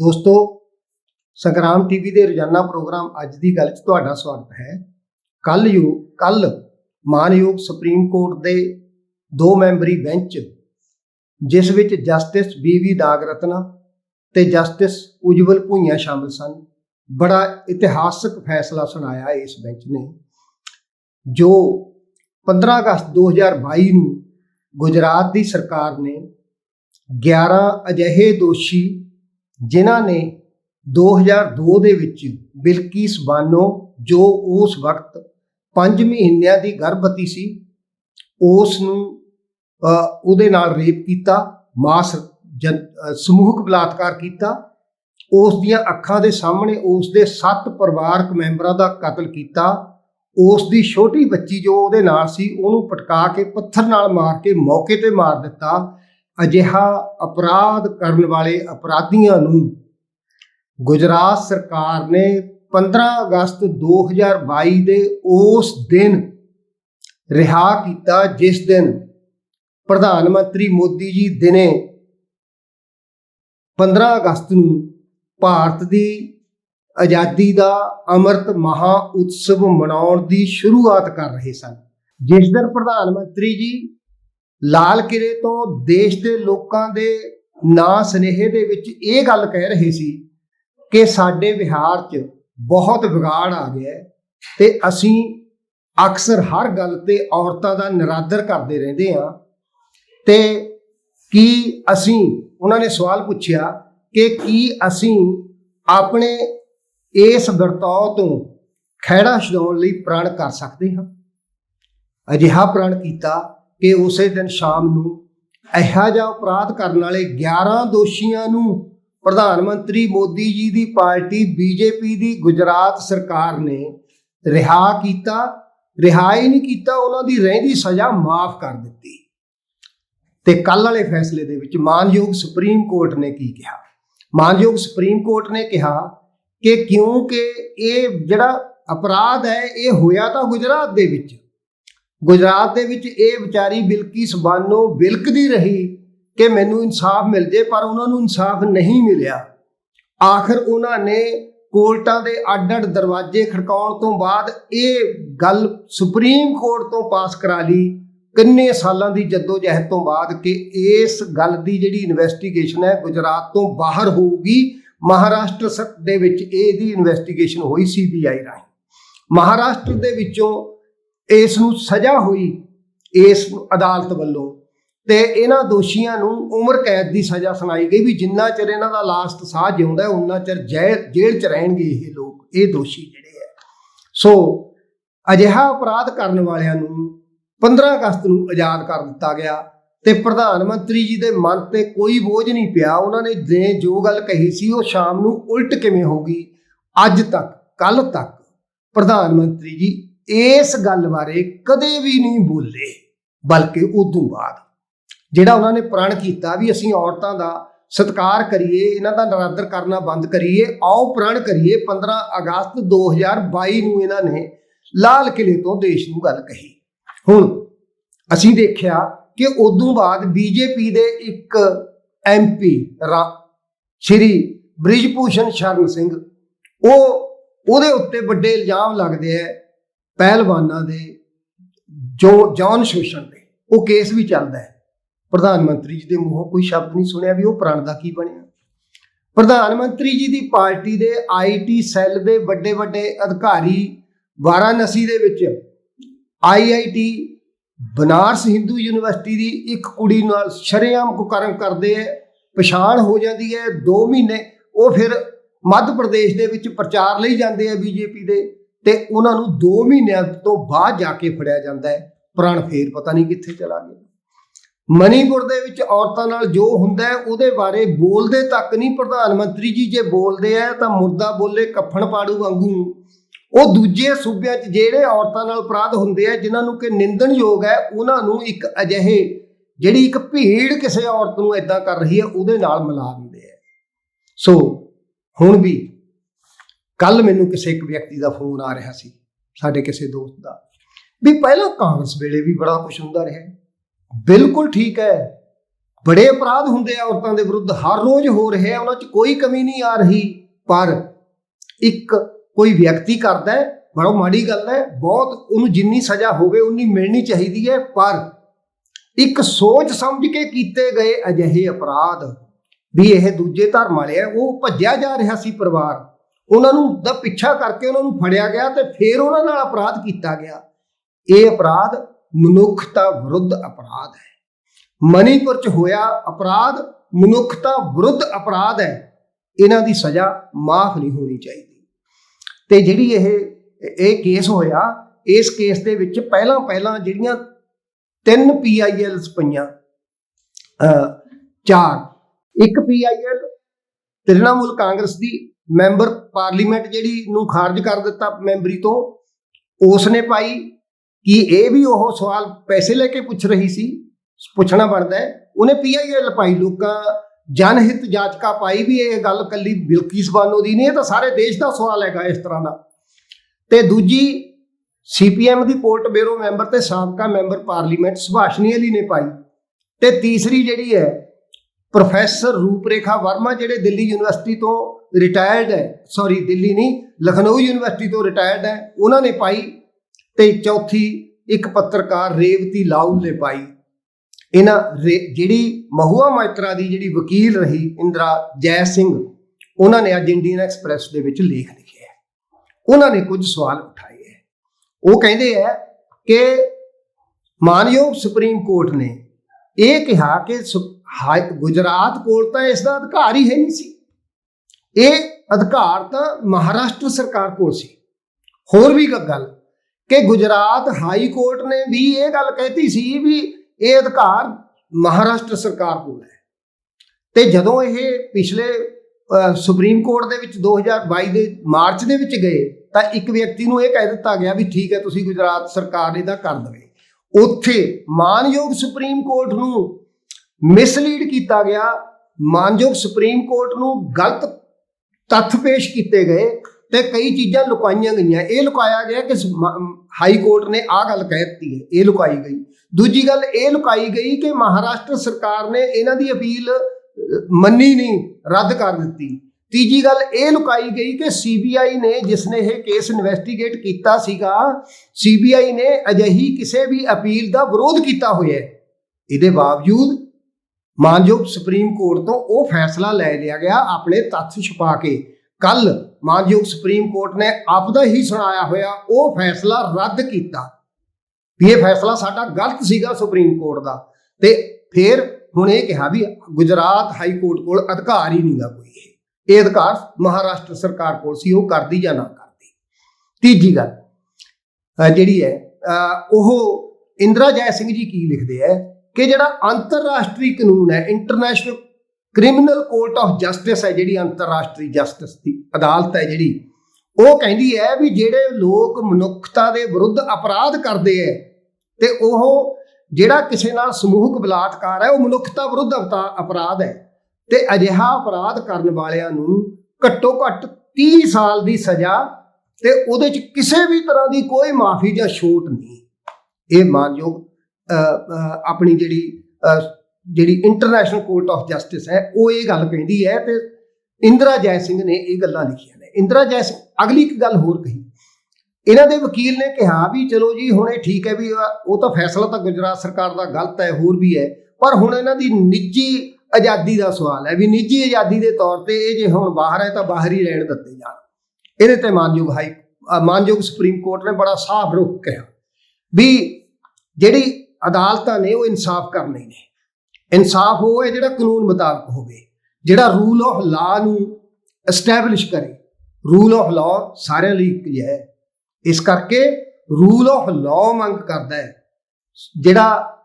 ਦੋਸਤੋ, ਸੰਗਰਾਮ ਟੀਵੀ ਦੇ ਰੋਜ਼ਾਨਾ ਪ੍ਰੋਗਰਾਮ ਅੱਜ ਦੀ ਗੱਲ 'ਚ ਤੁਹਾਡਾ ਸਵਾਗਤ ਹੈ। ਕੱਲ ਯੂ ਕੱਲ ਮਾਨਯੋਗ ਸੁਪਰੀਮ ਕੋਰਟ ਦੇ ਦੋ ਮੈਂਬਰੀ ਬੈਂਚ, ਜਿਸ ਵਿੱਚ ਜਸਟਿਸ ਬੀਵੀ ਨਾਗਰਤਨਾ ਤੇ ਜਸਟਿਸ ਉਜਵਲ ਭੂਈਆ ਸ਼ਾਮਲ ਸਨ, ਬੜਾ ਇਤਿਹਾਸਕ ਫੈਸਲਾ ਸੁਣਾਇਆ ਇਸ ਬੈਂਚ ਨੇ, ਜੋ 15 ਅਗਸਤ 2022 ਨੂੰ ਗੁਜਰਾਤ ਦੀ ਸਰਕਾਰ ਨੇ 11 ਅਜਿਹੇ ਦੋਸ਼ੀ ਜਿਨ੍ਹਾਂ ਨੇ 2002 ਦੇ ਵਿੱਚ ਬਿਲਕਿਸ ਬਾਨੋ ਜੋ ਉਸ ਵਕਤ 5 ਮਹੀਨਿਆਂ ਦੀ ਗਰਭਵਤੀ ਸੀ ਉਸ ਨੂੰ ਅਹ, ਉਹਦੇ ਨਾਲ ਰੇਪ ਕੀਤਾ ਮਾਸ ਜਨ- ਸਮੂਹਕ ਬਲਾਤਕਾਰ ਕੀਤਾ। ਉਸ ਦੀਆਂ ਅੱਖਾਂ ਦੇ ਸਾਹਮਣੇ ਉਸ ਦੇ 7 ਪਰਿਵਾਰਕ ਮੈਂਬਰਾਂ ਦਾ ਕਤਲ ਕੀਤਾ। ਉਸ ਦੀ ਛੋਟੀ ਬੱਚੀ ਜੋ ਉਹਦੇ ਨਾਲ ਸੀ ਉਹਨੂੰ ਪਟਕਾ ਕੇ ਪੱਥਰ ਨਾਲ ਮਾਰ ਕੇ ਮੌਕੇ ਤੇ ਮਾਰ ਦਿੱਤਾ। ਅਜਿਹਾ ਅਪਰਾਧ ਕਰਨ ਵਾਲੇ ਅਪਰਾਧੀਆਂ ਨੂੰ ਗੁਜਰਾਤ ਸਰਕਾਰ ਨੇ 15 ਅਗਸਤ 2022 ਦੇ ਉਸ ਦਿਨ ਰਿਹਾ ਕੀਤਾ, ਜਿਸ ਦਿਨ ਪ੍ਰਧਾਨ ਮੰਤਰੀ ਮੋਦੀ ਜੀ ਦਿਨੇ 15 ਅਗਸਤ ਨੂੰ ਭਾਰਤ ਦੀ ਆਜ਼ਾਦੀ ਦਾ ਅੰਮ੍ਰਿਤ ਮਹਾ ਉਤਸਵ ਮਨਾਉਣ ਦੀ ਸ਼ੁਰੂਆਤ ਕਰ ਰਹੇ ਸਨ। ਜਿਸ ਦਿਨ ਪ੍ਰਧਾਨ ਮੰਤਰੀ ਜੀ ਲਾਲ ਕਿਲੇ ਤੋਂ ਦੇਸ਼ ਦੇ ਲੋਕਾਂ ਦੇ ਨਾਂ ਸੁਨੇਹੇ ਦੇ ਵਿੱਚ ਇਹ ਗੱਲ ਕਹਿ ਰਹੇ ਸੀ ਕਿ ਸਾਡੇ ਵਿਹਾਰ 'ਚ ਬਹੁਤ ਵਿਗਾੜ ਆ ਗਿਆ ਹੈ ਤੇ ਅਸੀਂ ਅਕਸਰ ਹਰ ਗੱਲ ਤੇ ਔਰਤਾਂ ਦਾ ਨਿਰਾਦਰ ਕਰਦੇ ਰਹਿੰਦੇ ਹਾਂ। ਤੇ ਕੀ ਅਸੀਂ, ਉਹਨਾਂ ਨੇ ਸਵਾਲ ਪੁੱਛਿਆ ਕਿ ਕੀ ਅਸੀਂ ਆਪਣੇ ਇਸ ਵਰਤਾਓ ਤੋਂ ਖਹਿੜਾ ਛਡਾਉਣ ਲਈ ਪ੍ਰਣ ਕਰ ਸਕਦੇ ਹਾਂ? ਅਜਿਹਾ ਪ੍ਰਣ ਕੀਤਾ ਕਿ ਉਸੇ ਦਿਨ ਸ਼ਾਮ ਨੂੰ ਇਹੋ ਜਿਹਾ ਅਪਰਾਧ ਕਰਨ ਵਾਲੇ 11 ਦੋਸ਼ੀਆਂ ਨੂੰ ਪ੍ਰਧਾਨ ਮੰਤਰੀ ਮੋਦੀ ਜੀ ਦੀ ਪਾਰਟੀ, ਬੀਜੇਪੀ ਦੀ ਗੁਜਰਾਤ ਸਰਕਾਰ ਨੇ ਰਿਹਾ ਕੀਤਾ। ਰਿਹਾ ਹੀ ਨਹੀਂ ਕੀਤਾ, ਉਹਨਾਂ ਦੀ ਰਹਿੰਦੀ ਸਜ਼ਾ ਮਾਫ ਕਰ ਦਿੱਤੀ। ਤੇ ਕੱਲ ਵਾਲੇ ਫੈਸਲੇ ਦੇ ਵਿੱਚ ਮਾਨਯੋਗ ਸੁਪਰੀਮ ਕੋਰਟ ਨੇ ਕੀ ਕਿਹਾ? ਮਾਨਯੋਗ ਸੁਪਰੀਮ ਕੋਰਟ ਨੇ ਕਿਹਾ ਕਿ ਕਿਉਂਕਿ ਇਹ ਜਿਹੜਾ ਅਪਰਾਧ ਹੈ, ਇਹ ਹੋਇਆ ਤਾਂ ਗੁਜਰਾਤ ਦੇ ਵਿੱਚ। ਗੁਜਰਾਤ ਦੇ ਵਿੱਚ ਇਹ ਵਿਚਾਰੀ ਬਿਲਕਿਸ ਬਾਨੋ ਬਿਲਕਦੀ ਰਹੀ ਕਿ ਮੈਨੂੰ ਇਨਸਾਫ ਮਿਲ ਜੇ ਪਰ ਉਹਨਾਂ ਨੂੰ ਇਨਸਾਫ ਨਹੀਂ ਮਿਲਿਆ। ਆਖਰ ਉਹਨਾਂ ਨੇ ਕੋਰਟਾਂ ਦੇ ਅੱਡ-ਅੱਡ ਦਰਵਾਜ਼ੇ ਖੜਕਾਉਣ ਤੋਂ ਬਾਅਦ ਇਹ ਗੱਲ ਸੁਪਰੀਮ ਕੋਰਟ ਤੋਂ ਪਾਸ ਕਰਾ ਲਈ, ਕਿੰਨੇ ਸਾਲਾਂ ਦੀ ਜਦੋਜਹਿਦ ਤੋਂ ਬਾਅਦ ਕਿ ਇਸ ਗੱਲ ਦੀ ਜਿਹੜੀ ਇਨਵੈਸਟੀਗੇਸ਼ਨ ਹੈ ਗੁਜਰਾਤ ਤੋਂ ਬਾਹਰ ਹੋਊਗੀ। ਮਹਾਰਾਸ਼ਟਰ ਸ- ਦੇ ਵਿੱਚ ਇਹਦੀ ਇਨਵੈਸਟੀਗੇਸ਼ਨ ਹੋਈ ਸੀਬੀਆਈ ਰਾਹੀਂ। ਮਹਾਰਾਸ਼ਟਰ ਦੇ ਵਿੱਚੋਂ ਇਸ ਨੂੰ ਸਜ਼ਾ ਹੋਈ ਇਸ ਅਦਾਲਤ ਵੱਲੋਂ। ਤੇ ਇਹਨਾਂ ਦੋਸ਼ੀਆਂ ਨੂੰ ਉਮਰ ਕੈਦ ਦੀ ਸਜ਼ਾ ਸੁਣਾਈ ਗਈ ਵੀ ਜਿੰਨਾ ਚਿਰ ਇਹਨਾਂ ਦਾ ਲਾਸਟ ਸਾਹ ਜਿਉਂਦਾ ਹੈ ਉਨਾ ਚਿਰ ਜੈ- ਜੇਲ੍ਹ 'ਚ ਰਹਿਣਗੇ ਇਹ ਲੋਕ, ਇਹ ਦੋਸ਼ੀ ਜਿਹੜੇ ਹੈ। ਸੋ ਅਜਿਹਾ ਅਪਰਾਧ ਕਰਨ ਵਾਲਿਆਂ ਨੂੰ 15 ਅਗਸਤ ਨੂੰ ਆਜ਼ਾਦ ਕਰ ਦਿੱਤਾ ਗਿਆ ਤੇ ਪ੍ਰਧਾਨ ਮੰਤਰੀ ਜੀ ਦੇ ਮਨ ਤੇ ਕੋਈ ਬੋਝ ਨਹੀਂ ਪਿਆ। ਉਹਨਾਂ ਨੇ ਜੇ ਜੋ ਗੱਲ ਕਹੀ ਸੀ, ਉਹ ਸ਼ਾਮ ਨੂੰ ਉਲਟ ਕਿਵੇਂ ਹੋ ਗਈ? ਅੱਜ ਤੱਕ ਕੱਲ ਤੱਕ ਪ੍ਰਧਾਨ ਮੰਤਰੀ ਜੀ ਇਸ ਗੱਲ ਬਾਰੇ ਕਦੇ ਵੀ ਨਹੀਂ ਬੋਲੇ, ਬਲਕਿ ਉਦੋਂ ਬਾਅਦ। ਜਿਹੜਾ ਉਹਨਾਂ ਨੇ ਪ੍ਰਣ ਕੀਤਾ ਵੀ ਅਸੀਂ ਔਰਤਾਂ ਦਾ ਸਤਿਕਾਰ ਕਰੀਏ, ਇਹਨਾਂ ਦਾ ਨਰਾਦਰ ਕਰਨਾ ਬੰਦ ਕਰੀਏ, ਆਓ ਪ੍ਰਣ ਕਰੀਏ 15 ਅਗਸਤ 2022 ਨੂੰ ਇਹਨਾਂ ਨੇ ਲਾਲ ਕਿਲੇ ਤੋਂ ਦੇਸ਼ ਨੂੰ ਗੱਲ ਕਹੀ। ਹੁਣ ਅਸੀਂ ਦੇਖਿਆ ਕਿ ਉਦੋਂ ਬਾਅਦ ਬੀਜੇਪੀ ਦੇ ਇੱਕ ਐਮਪੀ ਸ਼੍ਰੀ ਬ੍ਰਿਜਭੂਸ਼ਣ ਸ਼ਰਨ ਸਿੰਘ, ਉਹ ਉਹਦੇ ਉੱਤੇ ਵੱਡੇ ਇਲਜ਼ਾਮ ਲੱਗਦੇ ਆ ਪਹਿਲਵਾਨਾਂ ਦੇ ਜੋ ਜੌਨ ਸ਼ੋਸ਼ਣ ਦੇ, ਉਹ ਕੇਸ ਵੀ ਚੱਲਦਾ ਹੈ। ਪ੍ਰਧਾਨ ਮੰਤਰੀ ਜੀ ਦੇ ਮੂੰਹੋਂ ਕੋਈ ਸ਼ਬਦ ਨਹੀਂ ਸੁਣਿਆ ਵੀ ਉਹ ਪ੍ਰਣ ਦਾ ਕੀ ਬਣਿਆ। ਪ੍ਰਧਾਨ ਮੰਤਰੀ ਜੀ ਦੀ ਪਾਰਟੀ ਦੇ ਆਈਟੀ ਸੈੱਲ ਦੇ ਵੱਡੇ ਵੱਡੇ ਅਧਿਕਾਰੀ ਵਾਰਾਣਸੀ ਦੇ ਵਿੱਚ ਆਈਆਈਟੀ ਬਨਾਰਸ ਹਿੰਦੂ ਯੂਨੀਵਰਸਿਟੀ ਦੀ ਇੱਕ ਕੁੜੀ ਨਾਲ ਸ਼ਰੇਆਮ ਕੁਕਰਮ ਕਰਦੇ ਐ ਪਛਾਣ ਹੋ ਜਾਂਦੀ ਹੈ 2 ਮਹੀਨੇ ਉਹ ਫਿਰ ਮੱਧ ਪ੍ਰਦੇਸ਼ ਦੇ ਵਿੱਚ ਪ੍ਰਚਾਰ ਲਈ ਜਾਂਦੇ ਆ ਬੀਜੇਪੀ ਦੇ। ਤੇ ਉਹਨਾਂ ਨੂੰ 2 ਮਹੀਨਿਆਂ ਤੋਂ ਬਾਅਦ ਜਾ ਕੇ ਫੜਿਆ ਜਾਂਦਾ ਹੈ। ਪ੍ਰਣ ਫੇਰ ਪਤਾ ਨਹੀਂ ਕਿੱਥੇ ਚਲਾ ਗਿਆ। ਮਨੀਪੁਰ ਦੇ ਵਿੱਚ ਔਰਤਾਂ ਨਾਲ ਜੋ ਹੁੰਦਾ ਹੈ, ਉਹਦੇ ਬਾਰੇ ਬੋਲਦੇ ਤੱਕ ਨਹੀਂ। ਪ੍ਰਧਾਨ ਮੰਤਰੀ ਜੀ ਜੇ ਬੋਲਦੇ ਆ, ਤਾਂ ਮੁਰਦਾ ਬੋਲੇ ਕਫਨ ਪਾੜੂ ਵਾਂਗੂ। ਉਹ ਦੂਜੇ ਸੂਬਿਆਂ 'ਚ ਜਿਹੜੇ ਔਰਤਾਂ ਨਾਲ ਅਪਰਾਧ ਹੁੰਦੇ ਆ, ਜਿਨ੍ਹਾਂ ਨੂੰ ਕਿ ਨਿੰਦਣਯੋਗ ਹੈ, ਉਹਨਾਂ ਨੂੰ ਇੱਕ ਅਜਿਹੇ, ਜਿਹੜੀ ਇੱਕ ਭੀੜ ਕਿਸੇ ਔਰਤ ਨੂੰ ਇਦਾਂ ਕਰ ਰਹੀ ਹੈ, ਉਹਦੇ ਨਾਲ ਮਿਲਾ ਦਿੰਦੇ ਆ। ਸੋ, ਹੁਣ ਵੀ ਕੱਲ ਮੈਨੂੰ ਕਿਸੇ ਇੱਕ ਵਿਅਕਤੀ ਦਾ ਫੋਨ ਆ ਰਿਹਾ ਸੀ, ਸਾਡੇ ਕਿਸੇ ਦੋਸਤ ਦਾ। ਵੀ ਪਹਿਲਾਂ ਕਾਂਗਰਸ ਵੇਲੇ ਵੀ ਬੜਾ ਕੁਝ ਹੁੰਦਾ ਰਿਹਾ। ਬਿਲਕੁਲ ਠੀਕ ਹੈ। ਬੜੇ ਅਪਰਾਧ ਹੁੰਦੇ ਆ ਔਰਤਾਂ ਦੇ ਵਿਰੁੱਧ। ਹਰ ਰੋਜ਼ ਹੋ ਰਹੇ ਆ ਉਹਨਾਂ 'ਚ ਕੋਈ ਕਮੀ ਨਹੀਂ ਆ ਰਹੀ। ਪਰ ਇੱਕ ਕੋਈ ਵਿਅਕਤੀ ਕਰਦਾ ਹੈ, ਬੜਾ ਮਾੜੀ ਗੱਲ ਹੈ, ਬਹੁਤ ਉਹਨੂੰ ਜਿੰਨੀ ਸਜ਼ਾ ਹੋਵੇ ਉਨੀ ਮਿਲਣੀ ਚਾਹੀਦੀ ਹੈ। ਪਰ ਇੱਕ ਸੋਚ ਸਮਝ ਕੇ ਕੀਤੇ ਗਏ ਅਜਿਹੇ ਅਪਰਾਧ ਵੀ ਇਹ ਦੂਜੇ ਧਰਮ ਵਾਲੇ ਆ, ਉਹ ਭੱਜਿਆ ਜਾ ਰਿਹਾ ਸੀ ਪਰਿਵਾਰ। ਉਹਨਾਂ ਨੂੰ ਦਾ ਪਿੱਛਾ ਕਰਕੇ ਉਹਨਾਂ ਨੂੰ ਫੜਿਆ ਗਿਆ ਤੇ ਫਿਰ ਉਹਨਾਂ ਨਾਲ ਅਪਰਾਧ ਕੀਤਾ ਗਿਆ। ਇਹ ਅਪਰਾਧ ਮਨੁੱਖਤਾ ਵਿਰੁੱਧ ਅਪਰਾਧ ਹੈ। ਮਨੀਪੁਰ ਚ ਹੋਇਆ ਅਪਰਾਧ ਮਨੁੱਖਤਾ ਵਿਰੁੱਧ ਅਪਰਾਧ ਹੈ। ਇਹਨਾਂ ਦੀ ਸਜ਼ਾ ਮਾਫ ਨਹੀਂ ਹੋਣੀ ਚਾਹੀਦੀ। ਤੇ ਜਿਹੜੀ ਇਹ ਇਹ ਕੇਸ ਹੋਇਆ ਇਸ ਕੇਸ ਦੇ ਵਿੱਚ ਪਹਿਲਾਂ ਪਹਿਲਾਂ ਜਿਹੜੀਆਂ ਤਿੰਨ ਪੀਆਈਐਲਸ ਪਈਆਂ ਅਹ, ਚਾਰ। ਇੱਕ ਪੀਆਈਐਲ ਤ੍ਰਿਣਮੂਲ ਕਾਂਗਰਸ ਦੀ ਮੈਂਬਰ ਪਾਰਲੀਮੈਂਟ ਜਿਹੜੀ ਨੂੰ ਖਾਰਜ ਕਰ ਦਿੱਤਾ ਮੈਂਬਰੀ ਤੋਂ ਉਸ ਨੇ ਪਾਈ ਕਿ ਇਹ ਵੀ ਉਹ ਸਵਾਲ ਪੈਸੇ ਲੈ ਕੇ ਪੁੱਛ ਰਹੀ ਸੀ, ਪੁੱਛਣਾ ਬਣਦਾ ਹੈ। ਉਹਨੇ ਪੀਆਈਐਲ ਪਾਈ, ਲੋਕਾਂ ਜਨਹਿਤ ਜਾਚਕਾ ਪਾਈ ਵੀ ਇਹ ਗੱਲ ਕੱਲੀ ਬਿਲਕਿਸ ਬਾਨੋ ਦੀ ਨਹੀਂ, ਇਹ ਤਾਂ ਸਾਰੇ ਦੇਸ਼ ਦਾ ਸਵਾਲ ਹੈਗਾ ਇਸ ਤਰ੍ਹਾਂ ਦਾ। ਤੇ ਦੂਜੀ ਸੀਪੀਐਮ ਦੀ ਪੋਰਟ ਬਿਊਰੋ ਮੈਂਬਰ ਤੇ ਸਾਬਕਾ ਮੈਂਬਰ ਪਾਰਲੀਮੈਂਟ ਸੁਭਾਸ਼ਨੀ ਅਲੀ ਨੇ ਪਾਈ। ਤੇ ਤੀਸਰੀ ਜਿਹੜੀ ਹੈ, ਪ੍ਰੋਫੈਸਰ ਰੂਪਰੇਖਾ ਵਰਮਾ, ਜਿਹੜੇ ਦਿੱਲੀ ਯੂਨੀਵਰਸਿਟੀ ਤੋਂ ਰਿਟਾਇਰਡ ਹੈ ਸੌਰੀ ਦਿੱਲੀ ਨਹੀਂ, ਲਖਨਊ ਯੂਨੀਵਰਸਿਟੀ ਤੋਂ ਰਿਟਾਇਰਡ ਹੈ, ਉਹਨਾਂ ਨੇ ਪਾਈ ਤੇ ਚੌਥੀ ਇੱਕ ਪੱਤਰਕਾਰ ਰੇਵਤੀ ਲਾਉਲ ਨੇ ਪਾਈ। ਇਹਨਾਂ ਰੇ- ਜਿਹੜੀ ਮਹੁਆ ਮਾਇਤਰਾ ਦੀ ਜਿਹੜੀ ਵਕੀਲ ਰਹੀ ਇੰਦਰਾ ਜੈ ਸਿੰਘ, ਉਹਨਾਂ ਨੇ ਅੱਜ ਇੰਡੀਅਨ ਐਕਸਪ੍ਰੈਸ ਦੇ ਵਿੱਚ ਲੇਖ ਲਿਖਿਆ ਹੈ। ਉਹਨਾਂ ਨੇ ਕੁਝ ਸਵਾਲ ਉਠਾਏ ਹੈ। ਉਹ ਕਹਿੰਦੇ ਹੈ ਕਿ ਮਾਨਯੋਗ ਸੁਪਰੀਮ ਕੋਰਟ ਨੇ ਇਹ ਕਿਹਾ ਕਿ ਸੁ- ਹਾਈ- ਗੁਜਰਾਤ ਕੋਲ ਤਾਂ ਇਸ ਦਾ ਅਧਿਕਾਰ ਹੀ ਹੈ ਨਹੀਂ ਸੀ। ਇਹ ਅਧਿਕਾਰ ਤਾਂ ਮਹਾਰਾਸ਼ਟਰ ਸਰਕਾਰ ਕੋਲ ਸੀ। ਹੋਰ ਵੀ ਗੱਲ ਕਿ ਗੁਜਰਾਤ ਹਾਈ ਕੋਰਟ ਨੇ ਵੀ ਇਹ ਗੱਲ ਕਹਿਤੀ ਸੀ ਵੀ ਇਹ ਅਧਿਕਾਰ ਮਹਾਰਾਸ਼ਟਰ ਸਰਕਾਰ ਕੋਲ ਹੈ। ਤੇ ਜਦੋਂ ਇਹ ਪਿਛਲੇ ਸੁਪਰੀਮ ਕੋਰਟ ਦੇ ਵਿੱਚ 2022 ਦੇ ਮਾਰਚ ਦੇ ਵਿੱਚ ਗਏ, ਤਾਂ ਇੱਕ ਵਿਅਕਤੀ ਨੂੰ ਇਹ ਕਹਿ ਦਿੱਤਾ ਗਿਆ ਵੀ ਠੀਕ ਹੈ, ਤੁਸੀਂ ਗੁਜਰਾਤ ਸਰਕਾਰ ਇਹਦਾ ਕਰ ਦੇਵੇ। ਉੱਥੇ ਮਾਨਯੋਗ ਸੁਪਰੀਮ ਕੋਰਟ ਨੂੰ ਮਿਸਲੀਡ ਕੀਤਾ ਗਿਆ। ਮਾਨਯੋਗ ਸੁਪਰੀਮ ਕੋਰਟ ਨੂੰ ਗਲਤ ਤੱਥ ਪੇਸ਼ ਕੀਤੇ ਗਏ ਤੇ ਕਈ ਚੀਜ਼ਾਂ ਲੁਕਾਈਆਂ ਗਈਆਂ। ਇਹ ਲੁਕਾਇਆ ਗਿਆ ਕਿ ਸ- ਹਾਈ ਕੋਰਟ ਨੇ ਆਹ ਗੱਲ ਕਹਿ ਦਿੱਤੀ ਹੈ। ਇਹ ਲੁਕਾਈ ਗਈ। ਦੂਜੀ ਗੱਲ ਇਹ ਲੁਕਾਈ ਗਈ ਕਿ ਮਹਾਰਾਸ਼ਟਰ ਸਰਕਾਰ ਨੇ ਇਹਨਾਂ ਦੀ ਅਪੀਲ ਮੰਨੀ ਨਹੀਂ, ਰੱਦ ਕਰ ਦਿੱਤੀ। ਤੀਜੀ ਗੱਲ ਇਹ ਲੁਕਾਈ ਗਈ ਕਿ ਸੀਬੀਆਈ ਨੇ ਜਿਸ ਨੇ ਇਹ ਕੇਸ ਇਨਵੈਸਟੀਗੇਟ ਕੀਤਾ ਸੀਗਾ, ਸੀਬੀਆਈ ਨੇ ਅਜਿਹੀ ਕਿਸੇ ਵੀ ਅਪੀਲ ਦਾ ਵਿਰੋਧ ਕੀਤਾ ਹੋਇਆ ਹੈ। ਇਹਦੇ ਬਾਵਜੂਦ ਮਾਨਯੋਗ ਸੁਪਰੀਮ ਕੋਰਟ ਤੋਂ ਉਹ ਫੈਸਲਾ ਲੈ ਲਿਆ ਗਿਆ ਆਪਣੇ ਤੱਥ ਛੁਪਾ ਕੇ। ਕੱਲ ਮਾਨਯੋਗ ਸੁਪਰੀਮ ਕੋਰਟ ਨੇ ਆਪਦਾ ਹੀ ਸੁਣਾਇਆ ਹੋਇਆ ਉਹ ਫੈਸਲਾ ਰੱਦ ਕੀਤਾ। ਵੀ ਇਹ ਫੈਸਲਾ ਸਾਡਾ ਗਲਤ ਸੀਗਾ ਸੁਪਰੀਮ ਕੋਰਟ ਦਾ। ਤੇ ਫਿਰ ਹੁਣ ਇਹ ਕਿਹਾ ਵੀ ਗੁਜਰਾਤ ਹਾਈ ਕੋਰਟ ਕੋਲ ਅਧਿਕਾਰ ਹੀ ਨਹੀਂਗਾ ਕੋਈ ਇਹ। ਇਹ ਅਧਿਕਾਰ ਮਹਾਰਾਸ਼ਟਰ ਸਰਕਾਰ ਕੋਲ ਸੀ, ਉਹ ਕਰਦੀ ਜਾਂ ਨਾ ਕਰਦੀ। ਤੀਜੀ ਗੱਲ ਜਿਹੜੀ ਹੈ, ਅਹ ਉਹ ਇੰਦਰਾ ਜੈ ਸਿੰਘ ਜੀ ਕੀ ਲਿਖਦੇ ਹੈ? ਕਿ ਜਿਹੜਾ ਅੰਤਰਰਾਸ਼ਟਰੀ ਕਾਨੂੰਨ ਹੈ international criminal court of justice ਹੈ ਜਿਹੜੀ ਅੰਤਰਰਾਸ਼ਟਰੀ ਜਸਟਿਸ ਦੀ ਅਦਾਲਤ ਹੈ ਜਿਹੜੀ, ਉਹ ਕਹਿੰਦੀ ਹੈ ਵੀ ਜਿਹੜੇ ਲੋਕ ਮਨੁੱਖਤਾ ਦੇ ਵਿਰੁੱਧ ਅਪਰਾਧ ਕਰਦੇ ਹੈ ਤੇ ਉਹ ਜਿਹੜਾ ਕਿਸੇ ਨਾਲ ਸਮੂਹਕ ਬਲਾਤਕਾਰ ਹੈ, ਉਹ ਮਨੁੱਖਤਾ ਵਿਰੁੱਧ ਅਪਤਾ- ਅਪਰਾਧ ਹੈ ਤੇ ਅਜਿਹਾ ਅਪਰਾਧ ਕਰਨ ਵਾਲਿਆਂ ਨੂੰ ਘੱਟੋ ਘੱਟ 30 ਸਾਲ ਦੀ ਸਜ਼ਾ ਤੇ ਉਹਦੇ ਚ ਕਿਸੇ ਵੀ ਤਰ੍ਹਾਂ ਦੀ ਕੋਈ ਮਾਫੀ ਜਾਂ ਛੋਟ ਨਹੀਂ। ਇਹ ਮਾਨਯੋਗ ਆਪਣੀ ਜਿਹੜੀ ਜਿਹੜੀ ਇੰਟਰਨੈਸ਼ਨਲ ਕੋਰਟ ਆਫ ਜਸਟਿਸ ਹੈ, ਉਹ ਇਹ ਗੱਲ ਕਹਿੰਦੀ ਹੈ ਤੇ ਇੰਦਰਾ ਜੈ ਸਿੰਘ ਨੇ ਇਹ ਗੱਲਾਂ ਲਿਖੀਆਂ ਨੇ। ਇੰਦਰਾ ਜੈ ਸਿੰਘ, ਅਗਲੀ ਇੱਕ ਗੱਲ ਹੋਰ ਕਹੀ। ਇਹਨਾਂ ਦੇ ਵਕੀਲ ਨੇ ਕਿਹਾ ਵੀ ਚਲੋ ਜੀ, ਹੁਣ ਇਹ ਠੀਕ ਹੈ ਵੀ ਉਹ ਤਾਂ ਫੈਸਲਾ ਤਾਂ ਗੁਜਰਾਤ ਸਰਕਾਰ ਦਾ ਗਲਤ ਹੈ, ਹੋਰ ਵੀ ਹੈ। ਪਰ ਹੁਣ ਇਹਨਾਂ ਦੀ ਨਿੱਜੀ ਆਜ਼ਾਦੀ ਦਾ ਸਵਾਲ ਹੈ ਵੀ ਨਿੱਜੀ ਆਜ਼ਾਦੀ ਦੇ ਤੌਰ ਤੇ ਇਹ ਜੇ ਹੁਣ ਬਾਹਰ ਹੈ ਤਾਂ ਬਾਹਰ ਹੀ ਰਹਿਣ ਦਿੱਤੇ ਜਾਣ। ਇਹਦੇ ਤੇ ਮਾਨਯੋਗ ਹਾਈ ਮਾਨਯੋਗ ਸੁਪਰੀਮ ਕੋਰਟ ਨੇ ਬੜਾ ਸਾਫ਼ ਰੁਖ ਕਿਹਾ ਵੀ ਜਿਹੜੀ ਅਦਾਲਤਾਂ ਨੇ ਉਹ ਇਨਸਾਫ ਕਰਨੇ ਨੇ। ਇਨਸਾਫ ਉਹ ਹੈ ਜਿਹੜਾ ਕਾਨੂੰਨ ਮੁਤਾਬਕ ਹੋਵੇ, ਜਿਹੜਾ ਰੂਲ ਆਫ ਲਾ ਨੂੰ ਐਸਟੈਬਲਿਸ਼ ਕਰੇ। ਰੂਲ ਆਫ ਲਾ ਸਾਰਿਆਂ ਲਈ ਇੱਕ ਹੀ ਹੈ। ਇਸ ਕਰਕੇ ਰੂਲ ਆਫ ਲਾ ਮੰਗ ਕਰਦਾ ਹੈ। ਜਿਹੜਾ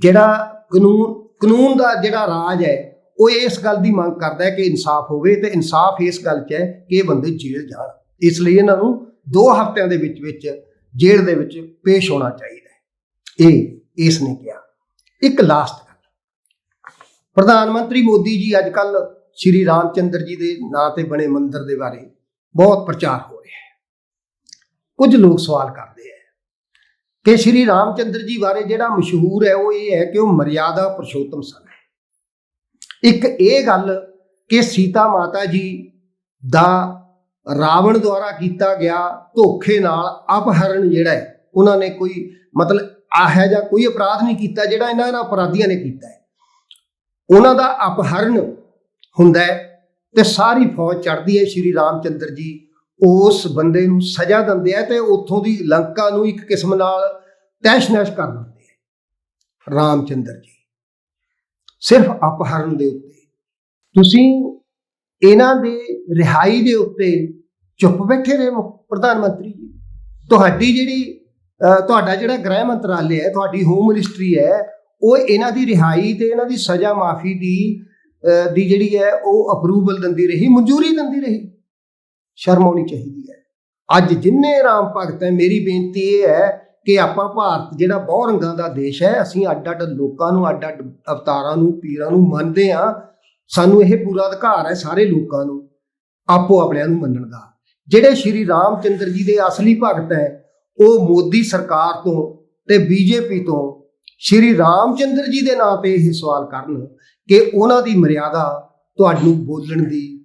ਜਿਹੜਾ ਕਾਨੂੰਨ ਕਾਨੂੰਨ ਦਾ ਜਿਹੜਾ ਰਾਜ ਹੈ, ਉਹ ਇਸ ਗੱਲ ਦੀ ਮੰਗ ਕਰਦਾ ਹੈ ਕਿ ਇਨਸਾਫ ਹੋਵੇ ਤੇ ਇਨਸਾਫ ਇਸ ਗੱਲ 'ਚ ਹੈ ਕਿ ਇਹ ਬੰਦੇ ਜੇਲ੍ਹ ਜਾਣ। ਇਸ ਲਈ ਇਹਨਾਂ ਨੂੰ 2 ਹਫ਼ਤਿਆਂ ਦੇ ਵਿੱਚ ਵਿੱਚ ਜੇਲ੍ਹ ਦੇ ਵਿੱਚ ਪੇਸ਼ ਹੋਣਾ ਚਾਹੀਦਾ ਇਹ ਇਸ ਨੇ ਕਿਹਾ। ਇੱਕ ਲਾਸਟ ਗੱਲ। ਪ੍ਰਧਾਨ ਮੰਤਰੀ ਮੋਦੀ ਜੀ ਅੱਜ ਕੱਲ ਸ਼੍ਰੀ ਰਾਮਚੰਦਰ ਜੀ ਦੇ ਨਾਂ ਤੇ ਬਣੇ ਮੰਦਿਰ ਦੇ ਬਾਰੇ ਬਹੁਤ ਪ੍ਰਚਾਰ ਹੋ ਰਿਹਾ ਹੈ। ਕੁਝ ਲੋਕ ਸਵਾਲ ਕਰਦੇ ਹੈ ਕਿ ਸ਼੍ਰੀ ਰਾਮਚੰਦਰ ਜੀ ਬਾਰੇ ਜਿਹੜਾ ਮਸ਼ਹੂਰ ਹੈ, ਉਹ ਇਹ ਹੈ ਕਿ ਉਹ ਮਰਿਆਦਾ ਪੁਰਸ਼ੋਤਮ ਸਨ। ਇੱਕ ਇਹ ਗੱਲ ਕਿ ਸੀਤਾ ਮਾਤਾ ਜੀ ਦਾ ਰਾਵਣ ਦੁਆਰਾ ਕੀਤਾ ਗਿਆ ਧੋਖੇ ਨਾਲ ਅਪਹਰਣ ਜਿਹੜਾ ਹੈ, ਉਹਨਾਂ ਨੇ ਕੋਈ ਮਤਲਬ ਆਹ ਜਾਂ ਕੋਈ ਅਪਰਾਧ ਨਹੀਂ ਕੀਤਾ ਜਿਹੜਾ ਇਹਨਾਂ ਇਹਨਾਂ ਅਪਰਾਧੀਆਂ ਨੇ ਕੀਤਾ ਹੈ। ਉਹਨਾਂ ਦਾ ਅਪਹਰਨ ਹੁੰਦਾ ਹੈ ਤੇ ਸਾਰੀ ਫੌਜ ਚੜ੍ਹਦੀ ਹੈ, ਸ਼੍ਰੀ ਰਾਮਚੰਦਰ ਜੀ। ਉਸ ਬੰਦੇ ਨੂੰ ਸਜ਼ਾ ਦਿੰਦੇ ਆ ਤੇ ਉੱਥੋਂ ਦੀ ਲੰਕਾ ਨੂੰ ਇੱਕ ਕਿਸਮ ਨਾਲ ਤੈਸ਼-ਨੈਸ਼ ਕਰ ਦਿੰਦੇ ਆ। ਰਾਮਚੰਦਰ ਜੀ, ਸਿਰਫ ਅਪਹਰਨ ਦੇ ਉੱਤੇ। ਤੁਸੀਂ ਇਹਨਾਂ ਦੇ ਰਿਹਾਈ ਦੇ ਉੱਤੇ ਚੁੱਪ ਬੈਠੇ ਰਹੇ ਮੁੱਖ ਪ੍ਰਧਾਨ ਮੰਤਰੀ ਜੀ। ਤੁਹਾਡੀ ਜਿਹੜੀ ਤੁਹਾਡਾ ਜਿਹੜਾ ਗ੍ਰਹਿ ਮੰਤਰਾਲੇ ਹੈ, ਤੁਹਾਡੀ ਹੋਮ ਮਿਨਿਸਟਰੀ ਹੈ, ਉਹ ਇਹਨਾਂ ਦੀ ਰਿਹਾਈ ਤੇ ਇਹਨਾਂ ਦੀ ਸਜ਼ਾ ਮਾਫੀ ਦੀ ਦੀ ਜਿਹੜੀ ਹੈ, ਉਹ ਅਪਰੂਵਲ ਦਿੰਦੀ ਰਹੀ, ਮਨਜ਼ੂਰੀ ਦਿੰਦੀ ਰਹੀ। ਸ਼ਰਮ ਆਉਣੀ ਚਾਹੀਦੀ ਹੈ। ਅੱਜ ਜਿੰਨੇ ਰਾਮ ਭਗਤ ਹੈ, ਮੇਰੀ ਬੇਨਤੀ ਇਹ ਹੈ ਕਿ ਆਪਾਂ ਭਾਰਤ ਜਿਹੜਾ ਬਹੁ ਰੰਗਾਂ ਦਾ ਦੇਸ਼ ਹੈ, ਅਸੀਂ ਅੱਡ ਅੱਡ ਲੋਕਾਂ ਨੂੰ ਅੱਡ ਅੱਡ ਅਵਤਾਰਾਂ ਨੂੰ, ਪੀਰਾਂ ਨੂੰ ਮੰਨਦੇ ਆ ਸਾਨੂੰ ਇਹ ਪੂਰਾ ਅਧਿਕਾਰ ਹੈ ਸਾਰੇ ਲੋਕਾਂ ਨੂੰ ਆਪੋ ਆਪਣਿਆਂ ਨੂੰ ਮੰਨਣ ਦਾ। ਜਿਹੜੇ ਸ਼੍ਰੀ ਰਾਮਚੰਦਰ ਜੀ ਦੇ ਅਸਲੀ ਭਗਤ ਹੈ ਉਹ ਮੋਦੀ ਸਰਕਾਰ ਤੋਂ ਤੇ ਬੀਜੇਪੀ ਤੋਂ ਸ਼੍ਰੀ ਰਾਮਚੰਦਰ ਜੀ ਦੇ ਨਾਂ ਤੇ ਇਹ ਸਵਾਲ ਕਰਨ ਕਿ ਉਹਨਾਂ ਦੀ ਮਰਿਆਦਾ ਤੁਹਾਨੂੰ ਬੋਲਣ ਦੀ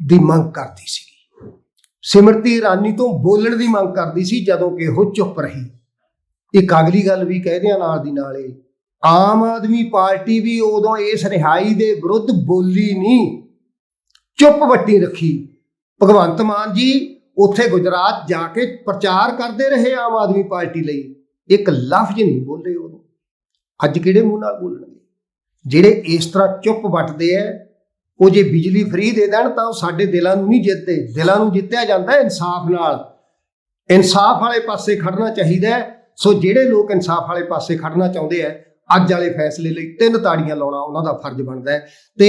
ਦੀ ਮੰਗ ਕਰਦੀ ਸੀ ਸਿਮਰਤੀ ਇਰਾਨੀ ਤੋਂ ਬੋਲਣ ਦੀ ਮੰਗ ਕਰਦੀ ਸੀ ਜਦੋਂ ਕਿ ਉਹ ਚੁੱਪ ਰਹੀ। ਇੱਕ ਅਗਲੀ ਗੱਲ ਵੀ ਕਹਿ ਦਿਆਂ ਨਾਲ ਦੀ ਨਾਲੇ ਆਮ ਆਦਮੀ ਪਾਰਟੀ ਵੀ ਉਦੋਂ ਇਸ ਰਿਹਾਈ ਦੇ ਵਿਰੁੱਧ ਬੋਲੀ ਨਹੀਂ, ਚੁੱਪ ਵੱਟੀ ਰੱਖੀ। ਭਗਵੰਤ ਮਾਨ ਜੀ ਉੱਥੇ ਗੁਜਰਾਤ ਜਾ ਕੇ ਪ੍ਰਚਾਰ ਕਰਦੇ ਰਹੇ ਆਮ ਆਦਮੀ ਪਾਰਟੀ ਲਈ। ਇੱਕ ਲਫ਼ਜ਼ ਨਹੀਂ ਬੋਲੇ ਉਦੋਂ ਅੱਜ ਕਿਹੜੇ ਮੂੰਹ ਨਾਲ ਬੋਲਣਗੇ? ਜਿਹੜੇ ਇਸ ਤਰ੍ਹਾਂ ਚੁੱਪ ਵੱਟਦੇ ਐ, ਉਹ ਜੇ ਬਿਜਲੀ ਫ੍ਰੀ ਦੇ ਦੇਣ ਤਾਂ ਉਹ ਸਾਡੇ ਦਿਲਾਂ ਨੂੰ ਨਹੀਂ ਜਿੱਤਦੇ। ਦਿਲਾਂ ਨੂੰ ਜਿੱਤਿਆ ਜਾਂਦਾ ਇਨਸਾਫ ਨਾਲ। ਇਨਸਾਫ ਵਾਲੇ ਪਾਸੇ ਖੜਨਾ ਚਾਹੀਦਾ ਸੋ ਜਿਹੜੇ ਲੋਕ ਇਨਸਾਫ ਵਾਲੇ ਪਾਸੇ ਖੜਨਾ ਚਾਹੁੰਦੇ ਐ, ਅੱਜ ਵਾਲੇ ਫੈਸਲੇ ਲਈ ਤਿੰਨ ਤਾੜੀਆਂ ਲਾਉਣਾ ਉਹਨਾਂ ਦਾ ਫਰਜ਼ ਬਣਦਾ ਹੈ ਤੇ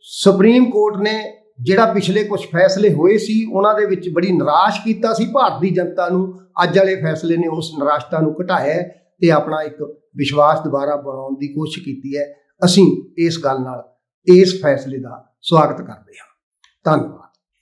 ਸੁਪਰੀਮ ਕੋਰਟ ਨੇ ਜਿਹੜਾ ਪਿਛਲੇ ਕੁਝ ਫੈਸਲੇ ਹੋਏ ਸੀ, ਉਹਨਾਂ ਦੇ ਵਿੱਚ ਬੜੀ ਨਿਰਾਸ਼ ਕੀਤਾ ਸੀ ਭਾਰਤ ਦੀ ਜਨਤਾ ਨੂੰ। ਅੱਜ ਵਾਲੇ ਫੈਸਲੇ ਨੇ ਉਸ ਨਿਰਾਸ਼ਤਾ ਨੂੰ ਘਟਾਇਆ ਹੈ ਤੇ ਆਪਣਾ ਇੱਕ ਵਿਸ਼ਵਾਸ ਦੁਬਾਰਾ ਬਣਾਉਣ ਦੀ ਕੋਸ਼ਿਸ਼ ਕੀਤੀ ਹੈ। ਅਸੀਂ ਇਸ ਗੱਲ ਨਾਲ ਇਸ ਫੈਸਲੇ ਦਾ ਸਵਾਗਤ ਕਰਦੇ ਹਾਂ। ਧੰਨਵਾਦ।